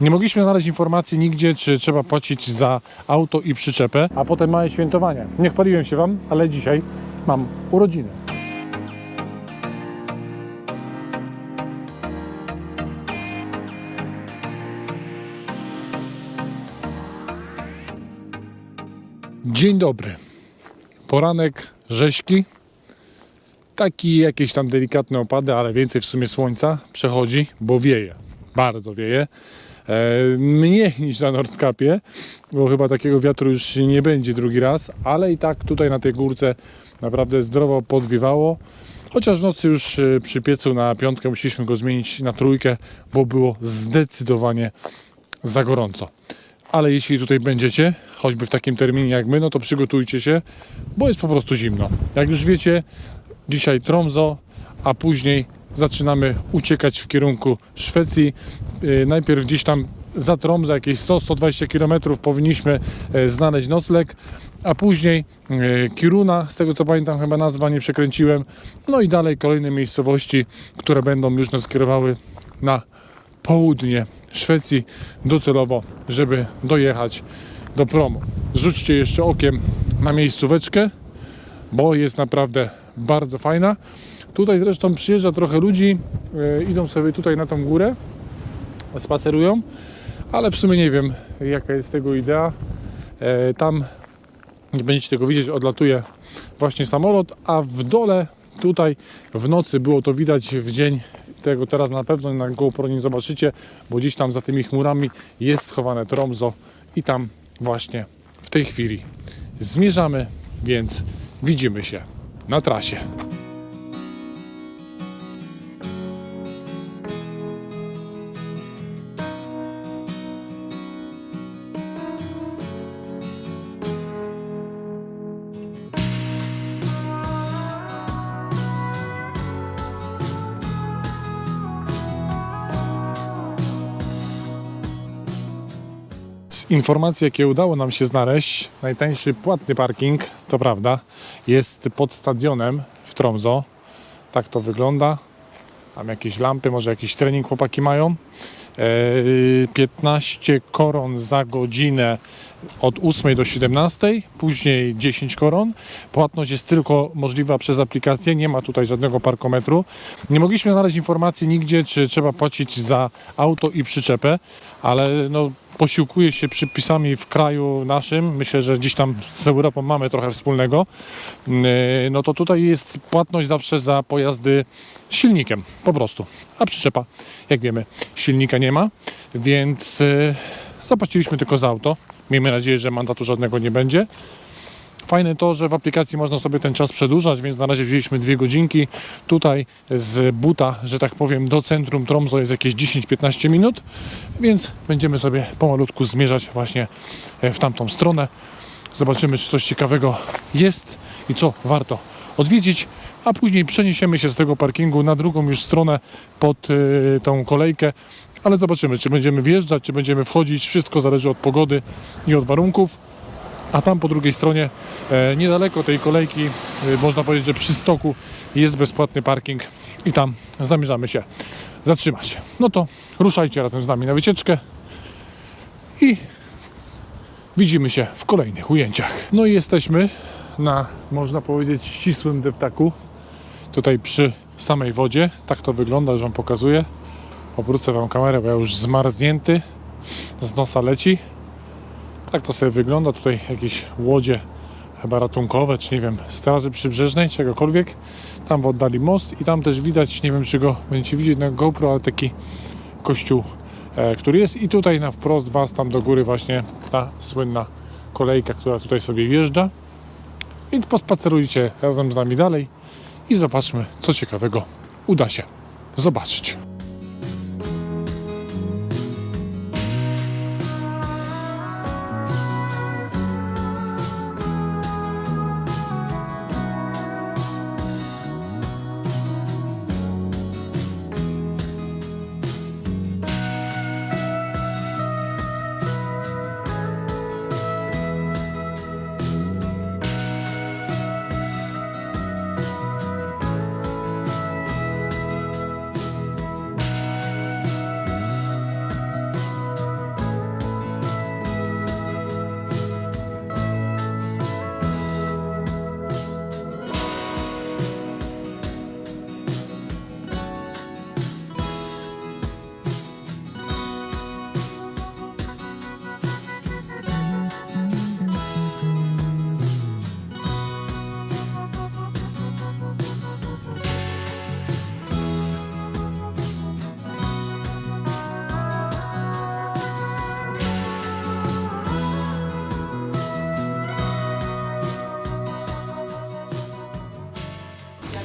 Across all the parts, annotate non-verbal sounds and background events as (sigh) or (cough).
Nie mogliśmy znaleźć informacji nigdzie, czy trzeba płacić za auto i przyczepę, a potem małe świętowanie. Nie chwaliłem się Wam, ale dzisiaj mam urodziny. Dzień dobry. Poranek rzeźki. Taki jakieś tam delikatne opady, ale więcej w sumie słońca przechodzi, bo wieje. Bardzo wieje. E, mniej niż na Nordkapie, bo chyba takiego wiatru już nie będzie drugi raz, ale i tak tutaj na tej górce naprawdę zdrowo podwiewało. Chociaż w nocy już e, przy piecu na piątkę musieliśmy go zmienić na trójkę, bo było zdecydowanie za gorąco. Ale jeśli tutaj będziecie, choćby w takim terminie jak my, no to przygotujcie się, bo jest po prostu zimno. Jak już wiecie, dzisiaj Tromso, a później zaczynamy uciekać w kierunku Szwecji. Yy, Najpierw gdzieś tam za Tromso, jakieś 100-120 km powinniśmy e, znaleźć nocleg, a później e, Kiruna, z tego co pamiętam chyba nazwa nie przekręciłem, no i dalej kolejne miejscowości, które będą już nas kierowały na południe Szwecji docelowo, żeby dojechać do promu. Rzućcie jeszcze okiem na miejscóweczkę, bo jest naprawdę bardzo fajna. Tutaj zresztą przyjeżdża trochę ludzi, e, idą sobie tutaj na tą górę, spacerują, ale w sumie nie wiem jaka jest tego idea. E, tam nie będziecie tego widzieć, odlatuje właśnie samolot, a w dole tutaj w nocy było to widać w dzień tego teraz na pewno na GoPro nie zobaczycie, bo gdzieś tam za tymi chmurami jest schowane Tromso i tam właśnie w tej chwili zmierzamy, więc widzimy się na trasie. Z informacji, jakie udało nam się znaleźć, najtańszy płatny parking, to prawda, jest pod stadionem w Tromso. Tak to wygląda. Tam jakieś lampy, może jakiś trening chłopaki mają. Eee, 15 koron za godzinę od 8 do 17, później 10 koron. Płatność jest tylko możliwa przez aplikację, nie ma tutaj żadnego parkometru. Nie mogliśmy znaleźć informacji nigdzie, czy trzeba płacić za auto i przyczepę, ale no, posiłkuje się przypisami w kraju naszym. Myślę, że gdzieś tam z Europą mamy trochę wspólnego. Yy, No to tutaj jest płatność zawsze za pojazdy silnikiem, po prostu. A przyczepa, jak wiemy, silnika nie ma, więc yy, zapłaciliśmy tylko za auto. Miejmy nadzieję, że mandatu żadnego nie będzie. Fajne to, że w aplikacji można sobie ten czas przedłużać, więc na razie wzięliśmy dwie godzinki. Tutaj z buta, że tak powiem, do centrum Tromso jest jakieś 10-15 minut, więc będziemy sobie pomalutku zmierzać właśnie e, w tamtą stronę. Zobaczymy, czy coś ciekawego jest i co warto odwiedzić, a później przeniesiemy się z tego parkingu na drugą już stronę pod e, tą kolejkę. Ale zobaczymy, czy będziemy wjeżdżać, czy będziemy wchodzić. Wszystko zależy od pogody i od warunków. A tam po drugiej stronie, e, niedaleko tej kolejki, e, można powiedzieć, że przy stoku jest bezpłatny parking i tam zamierzamy się zatrzymać. No to ruszajcie razem z nami na wycieczkę i widzimy się w kolejnych ujęciach. No i jesteśmy na, można powiedzieć, ścisłym deptaku. Tutaj przy samej wodzie. Tak to wygląda, już Wam pokazuję. Obrócę Wam kamerę, bo ja już zmarznięty. Z nosa leci. Tak to sobie wygląda. Tutaj jakieś łodzie chyba ratunkowe, czy nie wiem, straży przybrzeżnej, czegokolwiek. Tam w oddali most i tam też widać, nie wiem czy go będziecie widzieć na GoPro, ale taki kościół, e, który jest. I tutaj na wprost Was tam do góry właśnie ta słynna kolejka, która tutaj sobie wjeżdża. I pospacerujcie razem z nami dalej i zobaczmy, co ciekawego uda się zobaczyć.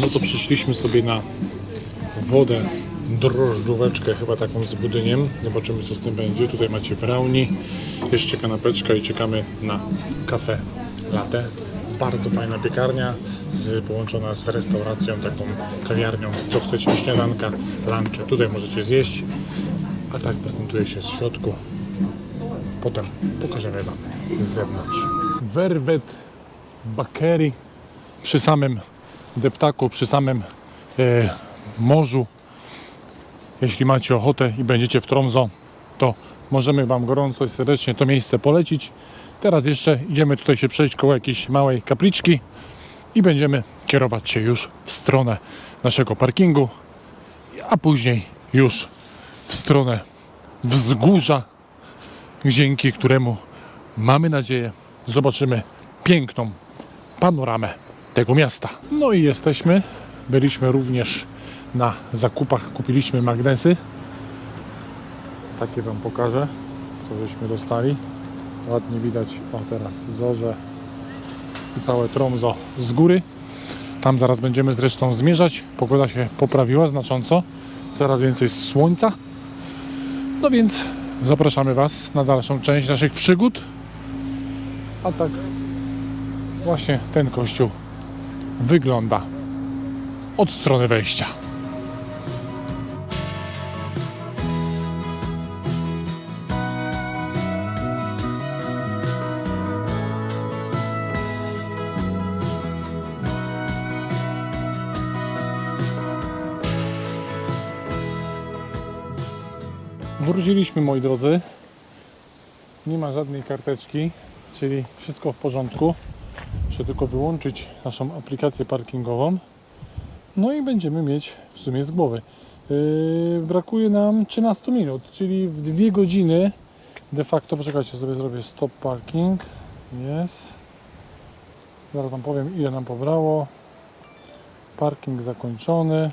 No to przyszliśmy sobie na wodę drożdżóweczkę, chyba taką z budyniem. Zobaczymy co z tym będzie. Tutaj macie brownie, jeszcze kanapeczka i czekamy na kawę latte. Bardzo fajna piekarnia, z, połączona z restauracją, taką kawiarnią. Co chcecie, śniadanka, lunche, tutaj możecie zjeść. A tak prezentuje się z środku. Potem pokażemy Wam z zewnątrz. Werwet Bakery przy samym deptaku, przy samym e, morzu. Jeśli macie ochotę i będziecie w Tromso, to możemy Wam gorąco i serdecznie to miejsce polecić. Teraz jeszcze idziemy tutaj się przejść koło jakiejś małej kapliczki i będziemy kierować się już w stronę naszego parkingu, a później już w stronę wzgórza, dzięki któremu mamy nadzieję zobaczymy piękną panoramę tego miasta. No i jesteśmy. Byliśmy również na zakupach, kupiliśmy magnesy. Takie Wam pokażę, co żeśmy dostali. Ładnie widać, o teraz zorze i całe Tromzo z góry. Tam zaraz będziemy zresztą zmierzać. Pogoda się poprawiła znacząco. Coraz więcej słońca. No więc zapraszamy Was na dalszą część naszych przygód. A tak właśnie ten kościół wygląda od strony wejścia. Wróciliśmy moi drodzy. Nie ma żadnej karteczki, czyli wszystko w porządku. Muszę tylko wyłączyć naszą aplikację parkingową. No i będziemy mieć w sumie z głowy. Yy, brakuje nam 13 minut, czyli w 2 godziny de facto, poczekajcie sobie zrobię stop parking. Jest. Zaraz Wam powiem ile nam pobrało. Parking zakończony.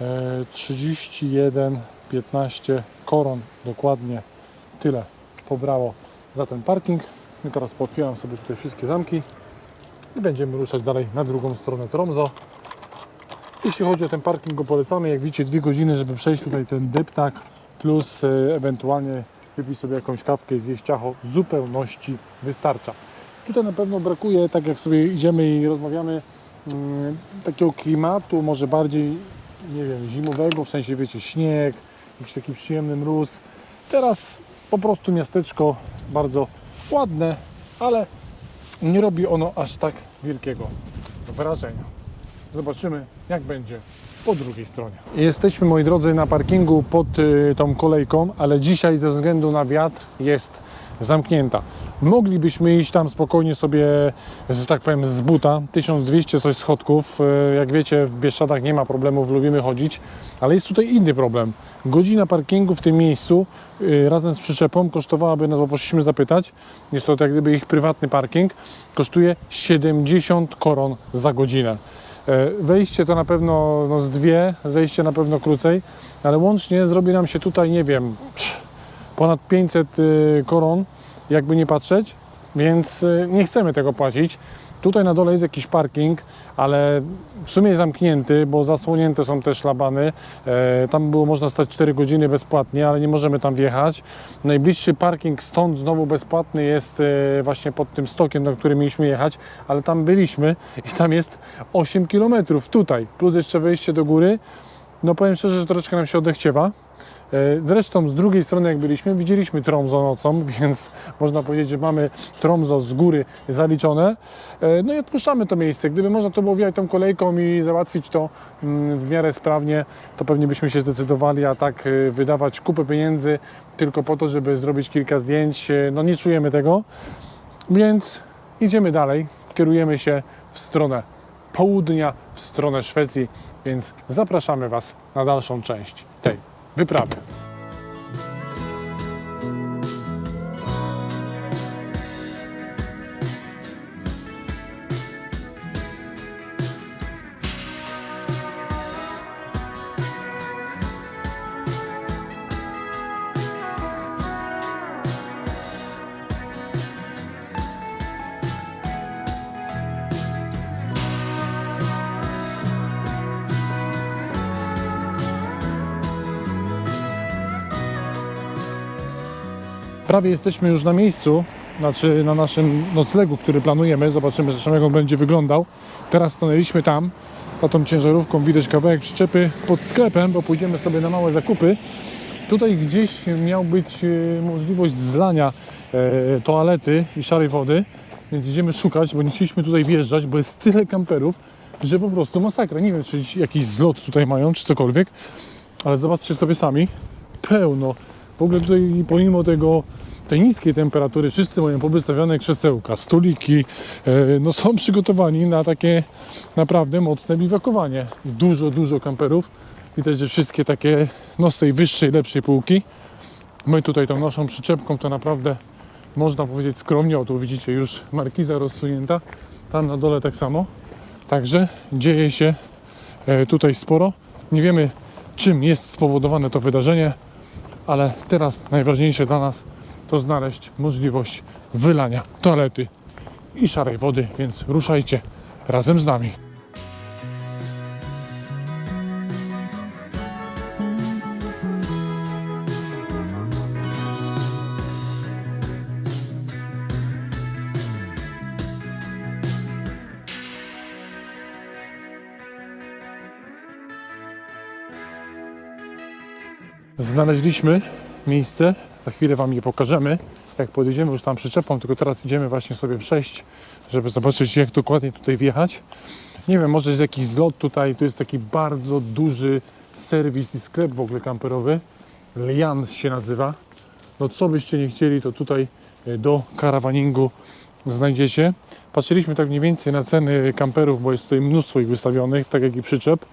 Yy, 31 15 koron dokładnie tyle pobrało za ten parking. I teraz pootwieram sobie tutaj wszystkie zamki i będziemy ruszać dalej na drugą stronę Tromso. Jeśli chodzi o ten parking, go polecamy. Jak widzicie, dwie godziny, żeby przejść tutaj ten deptak, plus e, ewentualnie wypić sobie jakąś kawkę i zjeść ciacho, w zupełności wystarcza. Tutaj na pewno brakuje, tak jak sobie idziemy i rozmawiamy, mm, takiego klimatu, może bardziej, nie wiem, zimowego, w sensie, wiecie, śnieg, jakiś taki przyjemny mróz. Teraz po prostu miasteczko bardzo ładne, ale nie robi ono aż tak wielkiego wrażenia. Zobaczymy, jak będzie po drugiej stronie. Jesteśmy, moi drodzy, na parkingu pod y, tą kolejką, ale dzisiaj ze względu na wiatr jest zamknięta. Moglibyśmy iść tam spokojnie sobie, że tak powiem, z buta. 1200 coś schodków. Y, Jak wiecie, w Bieszczadach nie ma problemów, lubimy chodzić, ale jest tutaj inny problem. Godzina parkingu w tym miejscu y, razem z przyczepą kosztowałaby nas, bo poszliśmy zapytać, jest to jak gdyby ich prywatny parking, kosztuje 70 koron za godzinę. E, Wejście to na pewno no, z dwie, zejście na pewno krócej, ale łącznie zrobi nam się tutaj, nie wiem, ponad 500 y, koron, jakby nie patrzeć, więc y, nie chcemy tego płacić. Tutaj na dole jest jakiś parking, ale w sumie zamknięty, bo zasłonięte są te szlabany. E, tam było można stać 4 godziny bezpłatnie, ale nie możemy tam wjechać. Najbliższy parking stąd znowu bezpłatny jest e, właśnie pod tym stokiem, na który mieliśmy jechać, ale tam byliśmy i tam jest 8 km tutaj, plus jeszcze wejście do góry. No powiem szczerze, że troszeczkę nam się odechciewa. E, Zresztą z drugiej strony jak byliśmy, widzieliśmy Tromso nocą, (laughs) więc można powiedzieć, że mamy Tromso z góry zaliczone. E, No i odpuszczamy to miejsce. Gdyby można to było tą kolejką i załatwić to mm, w miarę sprawnie, to pewnie byśmy się zdecydowali, a tak e, wydawać kupę pieniędzy tylko po to, żeby zrobić kilka zdjęć, no nie czujemy tego. Więc idziemy dalej, kierujemy się w stronę południa, w stronę Szwecji, więc zapraszamy Was na dalszą część tej wyprawy. Prawie jesteśmy już na miejscu, znaczy na naszym noclegu, który planujemy. Zobaczymy zresztą jak on będzie wyglądał. Teraz stanęliśmy tam, za tą ciężarówką widać kawałek przyczepy pod sklepem, bo pójdziemy sobie na małe zakupy. Tutaj gdzieś miał być e, możliwość zlania e, toalety i szarej wody, więc idziemy szukać, bo nie chcieliśmy tutaj wjeżdżać, bo jest tyle kamperów, że po prostu masakra. Nie wiem, czy jakiś zlot tutaj mają, czy cokolwiek, ale zobaczcie sobie sami, pełno. W ogóle tutaj pomimo tego, tej niskiej temperatury wszyscy mają powystawione krzesełka, stoliki, e, no są przygotowani na takie naprawdę mocne biwakowanie. Dużo, dużo kamperów. Widać, że wszystkie takie no z tej wyższej, lepszej półki. My tutaj tą naszą przyczepką to naprawdę można powiedzieć skromnie, o tu widzicie już markiza rozsunięta, tam na dole tak samo. Także dzieje się e, tutaj sporo. Nie wiemy czym jest spowodowane to wydarzenie, ale teraz najważniejsze dla nas to znaleźć możliwość wylania toalety i szarej wody, więc ruszajcie razem z nami. Znaleźliśmy miejsce, za chwilę Wam je pokażemy. Jak podjedziemy już tam przyczepą, tylko teraz idziemy właśnie sobie przejść, żeby zobaczyć jak dokładnie tutaj wjechać. Nie wiem, może jest jakiś zlot tutaj, to jest taki bardzo duży serwis i sklep w ogóle kamperowy. Lians się nazywa. No co byście nie chcieli, to tutaj e, do karawaningu znajdziecie. Patrzyliśmy tak mniej więcej na ceny kamperów, bo jest tutaj mnóstwo ich wystawionych, tak jak i przyczep.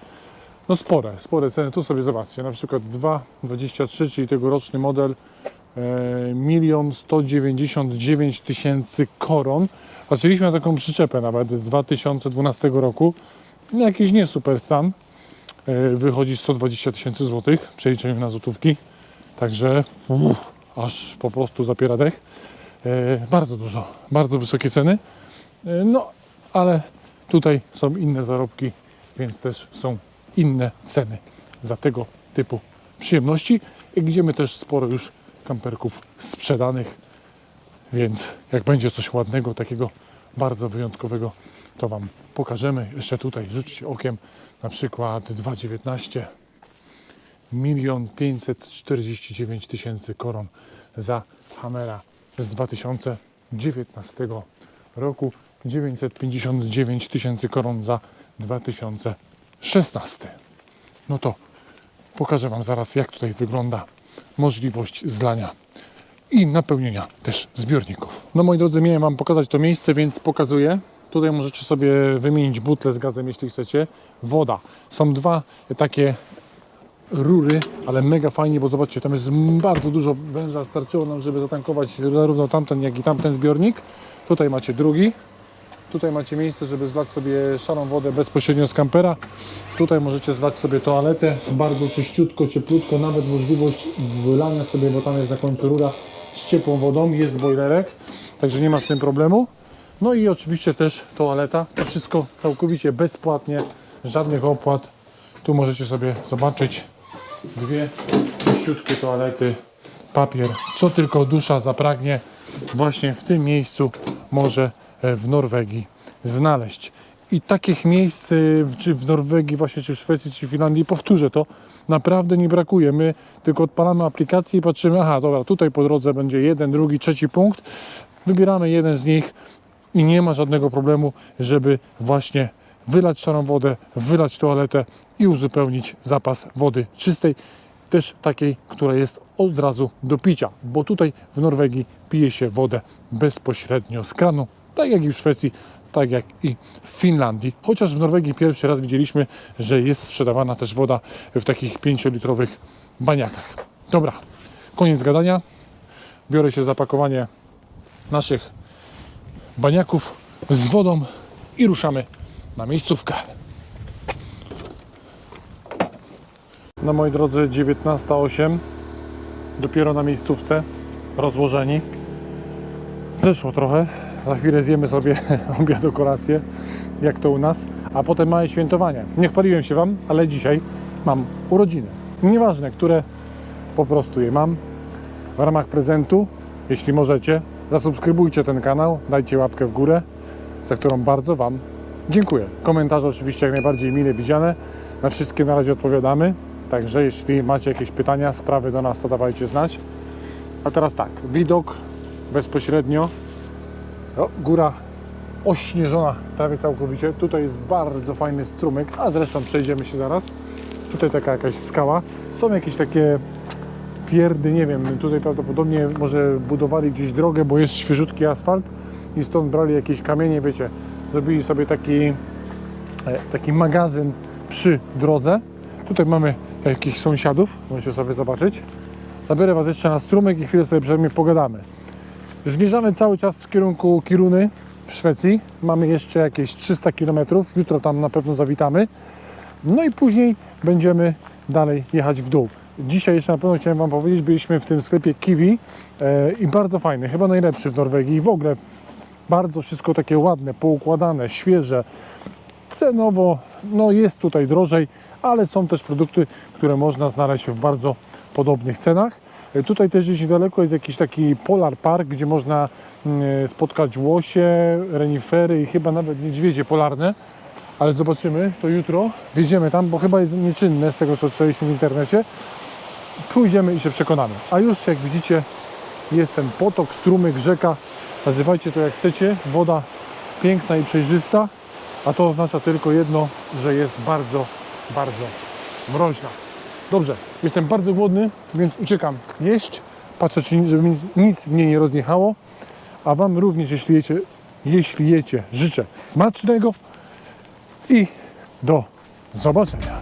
No spore, spore ceny. Tu sobie zobaczcie, na przykład 2,23, czyli tegoroczny model, e, milion 199 tysięcy koron. Patrzyliśmy na taką przyczepę nawet z 2012 roku. No, Jakiś nie super stan. E, Wychodzi 120 tysięcy złotych w przeliczeniu na złotówki. Także uff, aż po prostu zapiera dech. E, Bardzo dużo, bardzo wysokie ceny. E, No, ale tutaj są inne zarobki, więc też są inne ceny za tego typu przyjemności. Jak Widzimy też sporo już kamperków sprzedanych, więc jak będzie coś ładnego, takiego bardzo wyjątkowego, to Wam pokażemy. Jeszcze tutaj rzućcie okiem na przykład 2,19 milion 549 tysięcy koron za Hammera z 2019 roku 959 tysięcy koron za 2016 no to pokażę Wam zaraz jak tutaj wygląda możliwość zlania i napełnienia też zbiorników. No moi drodzy, miałem Wam pokazać to miejsce, więc pokazuję. Tutaj możecie sobie wymienić butlę z gazem, jeśli chcecie. Woda. Są dwa takie rury, ale mega fajnie, bo zobaczcie, tam jest bardzo dużo węża. Starczyło nam, żeby zatankować zarówno tamten, jak i tamten zbiornik. Tutaj macie drugi. Tutaj macie miejsce, żeby zlać sobie szarą wodę bezpośrednio z kampera. Tutaj możecie zlać sobie toaletę, bardzo czyściutko, cieplutko, nawet możliwość wylania sobie, bo tam jest na końcu rura z ciepłą wodą, jest bojlerek, także nie ma z tym problemu. No i oczywiście też toaleta, to wszystko całkowicie bezpłatnie, żadnych opłat. Tu możecie sobie zobaczyć dwie czyściutkie toalety, papier, co tylko dusza zapragnie, właśnie w tym miejscu może w Norwegii znaleźć. I takich miejsc, w- czy w Norwegii, właśnie, czy w Szwecji, czy w Finlandii, powtórzę to, naprawdę nie brakuje. My tylko odpalamy aplikację i patrzymy, aha, dobra, tutaj po drodze będzie jeden, drugi, trzeci punkt. Wybieramy jeden z nich i nie ma żadnego problemu, żeby właśnie wylać szarą wodę, wylać toaletę i uzupełnić zapas wody czystej, też takiej, która jest od razu do picia, bo tutaj w Norwegii pije się wodę bezpośrednio z kranu, tak jak i w Szwecji, tak jak i w Finlandii. Chociaż w Norwegii pierwszy raz widzieliśmy, że jest sprzedawana też woda w takich 5-litrowych baniakach. Dobra, koniec gadania. Biorę się za pakowanie naszych baniaków z wodą i ruszamy na miejscówkę. No moi drodzy, 19.08 dopiero na miejscówce rozłożeni. Zeszło trochę. Za chwilę zjemy sobie (laughs) obiad, kolację, jak to u nas, a potem małe świętowanie. Nie chwaliłem się Wam, ale dzisiaj mam urodziny. Nieważne, które po prostu je mam w ramach prezentu jeśli możecie, zasubskrybujcie ten kanał, dajcie łapkę w górę, za którą bardzo Wam dziękuję. Komentarze oczywiście jak najbardziej mile widziane. Na wszystkie na razie odpowiadamy. Także jeśli macie jakieś pytania, sprawy do nas, to dawajcie znać. A teraz tak, widok bezpośrednio. O, góra ośnieżona prawie całkowicie. Tutaj jest bardzo fajny strumyk, a zresztą przejdziemy się zaraz. Tutaj taka jakaś skała. Są jakieś takie pierdy, nie wiem, tutaj prawdopodobnie może budowali gdzieś drogę, bo jest świeżutki asfalt i stąd brali jakieś kamienie, wiecie, zrobili sobie taki, e, taki magazyn przy drodze. Tutaj mamy jakichś sąsiadów, możecie sobie zobaczyć. Zabiorę Was jeszcze na strumyk i chwilę sobie przed pogadamy. Zmierzamy cały czas w kierunku Kiruny w Szwecji. Mamy jeszcze jakieś 300 km. Jutro tam na pewno zawitamy. No i później będziemy dalej jechać w dół. Dzisiaj jeszcze na pewno chciałem Wam powiedzieć, byliśmy w tym sklepie Kiwi e, i bardzo fajny, chyba najlepszy w Norwegii w ogóle bardzo wszystko takie ładne, poukładane, świeże. Cenowo no jest tutaj drożej, ale są też produkty, które można znaleźć w bardzo podobnych cenach. E, Tutaj też gdzieś niedaleko jest jakiś taki Polar Park, gdzie można mm, spotkać łosie, renifery i chyba nawet niedźwiedzie polarne. Ale zobaczymy, to jutro wjedziemy tam, bo chyba jest nieczynne z tego, co czytaliśmy w internecie. Pójdziemy i się przekonamy. A już jak widzicie, jest ten potok, strumyk, rzeka. Nazywajcie to jak chcecie. Woda piękna i przejrzysta, a to oznacza tylko jedno, że jest bardzo, bardzo mroźna. Dobrze, jestem bardzo głodny, więc uciekam jeść. Patrzę, żeby nic, nic mnie nie rozjechało. A Wam również, jeśli jecie, jeśli jecie, życzę smacznego i do zobaczenia.